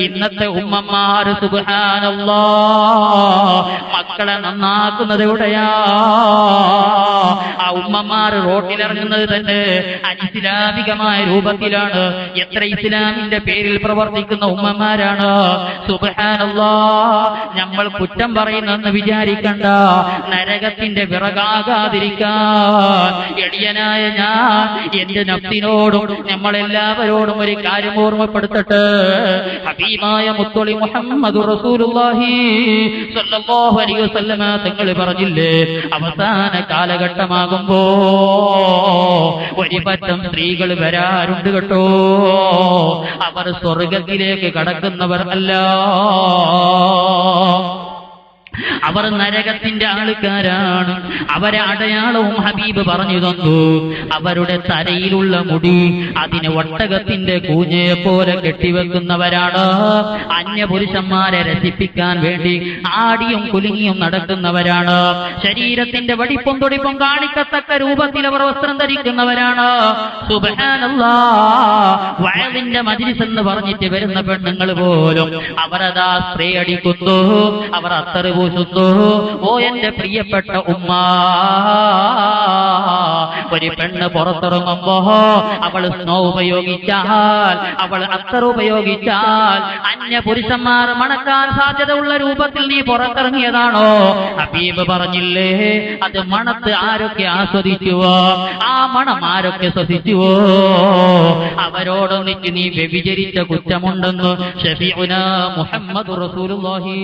ഇന്നത്തെ ഉമ്മമാര് സുബാനല്ലോ മക്കളെ നന്നാക്കുന്നത് എവിടെയാ? ഉമ്മമാർ റോട്ടിലിറങ്ങുന്നത് തന്നെ അനിസ്ലാമികമായ രൂപത്തിലാണ്. എത്ര ഇസ്ലാമിന്റെ പേരിൽ പ്രവർത്തിക്കുന്ന ഉമ്മമാരാണ്? സുബാനല്ലോ നമ്മൾ കുറ്റം പറയുന്നെന്ന് വിചാരിക്കണ്ട. നരകത്തിന്റെ വിറകാകാതിരിക്കാൻ എളിയനായ ഞാൻ എന്റെ നഫ്തിനോടും നമ്മളെല്ലാവരോടും ഒരു കാര്യം ഓർമ്മപ്പെടുത്തട്ടെ. ഹബീമായ മുത്തൊളി മുഹമ്മദ് റസൂലുള്ളാഹി അലൈഹി തങ്ങൾ പറഞ്ഞില്ലേ അവസാന കാലഘട്ടമാകുമ്പോ ഒരു പറ്റം സ്ത്രീകൾ വരാറുണ്ട് കേട്ടോ. അവർ സ്വർഗത്തിലേക്ക് കടക്കുന്നവർ അല്ല. അവർ നരകത്തിന്റെ ആൾക്കാരാണ്. അവരെ അടയാളവും ഹബീബ് പറഞ്ഞു തന്നു. അവരുടെ തലയിലുള്ള മുടി അതിന് ഒട്ടകത്തിന്റെ കൂഞ്ഞയെ പോലെ കെട്ടിവെക്കുന്നവരാണ്. അന്യപുരുഷന്മാരെ രസിപ്പിക്കാൻ വേണ്ടി ആടിയും കുലുങ്ങിയും നടക്കുന്നവരാണ്. ശരീരത്തിന്റെ വടിപ്പും തുടിപ്പും കാണിക്കത്തക്ക രൂപത്തിൽ അവർ വസ്ത്രം ധരിക്കുന്നവരാണ്. വയവിന്റെ മജിലിസ് എന്ന് പറഞ്ഞിട്ട് വരുന്ന പെണ്ണുങ്ങൾ പോലും അവരതാ സ്ത്രീ അടിക്കുന്നു. അവർ അത്തറ് പൂശുന്നു. ഓ എന്റെ പ്രിയപ്പെട്ട ഉമ്മ. ഒരു പെണ്ണ് പുറത്തിറങ്ങുമ്പോ അവൾ സ്നോ ഉപയോഗിച്ചാൽ അവൾ അത്തർ ഉപയോഗിച്ചാൽ അന്യ പുരുഷന്മാർ മണക്കാൻ സാധ്യത ഉള്ള രൂപത്തിൽ നീ പുറത്തിറങ്ങിയതാണോ? ഹബീബ് പറഞ്ഞില്ലേ അത് മണത്ത് ആരൊക്കെ ആസ്വദിച്ചുവോ? ആ മണം ആരൊക്കെ ശ്വസിച്ചുവോ? അവരോടൊന്നിച്ച് നീ വ്യഭിചരിച്ച കുറ്റമുണ്ടെന്ന് ഷഫീഉന മുഹമ്മദ് റസൂലുള്ളാഹി.